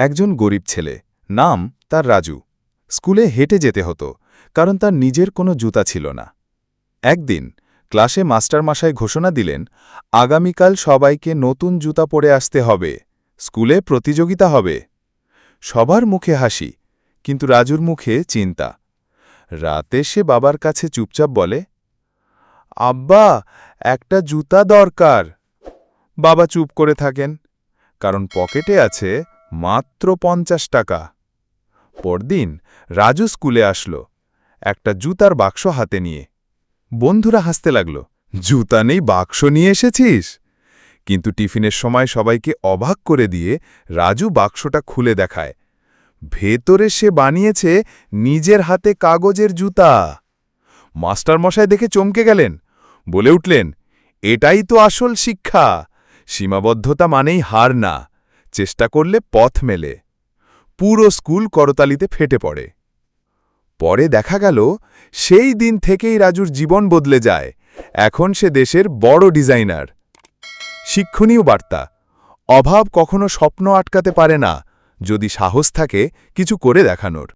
একজন গরিব ছেলে। নাম তার রাজু। স্কুলে হেঁটে যেতে হতো, কারণ তার নিজের কোনো জুতা ছিল না। একদিন ক্লাসে মাস্টারমশাই ঘোষণা দিলেন, আগামীকাল সবাইকে নতুন জুতা পরে আসতে হবে। স্কুলে প্রতিযোগিতা হবে। সবার মুখে হাসি, কিন্তু রাজুর মুখে চিন্তা। রাতে সে বাবার কাছে চুপচাপ বলে, আব্বা, একটা জুতা দরকার। বাবা চুপ করে থাকেন, কারণ পকেটে আছে মাত্র পঞ্চাশ টাকা। পরদিন রাজু স্কুলে আসলো, একটা জুতার বাক্স হাতে নিয়ে। বন্ধুরা হাসতে লাগল, জুতা নেই, বাক্স নিয়ে এসেছিস? কিন্তু টিফিনের সময় সবাইকে অবাক করে দিয়ে রাজু বাক্সটা খুলে দেখায়। ভেতরে সে বানিয়েছে নিজের হাতে কাগজের জুতা। মাস্টারমশাই দেখে চমকে গেলেন, বলে উঠলেন, এটাই তো আসল শিক্ষা, সীমাবদ্ধতা মানেই হার না। চেষ্টা করলে পথ মেলে। পুরো স্কুল করতালিতে ফেটে পড়ে। পরে দেখা গেল, সেই দিন থেকেই রাজুর জীবন বদলে যায়। এখন সে দেশের বড় ডিজাইনার। শিক্ষণীয় বার্তা, অভাব কখনো স্বপ্ন আটকাতে পারে না, যদি সাহস থাকে কিছু করে দেখানোর।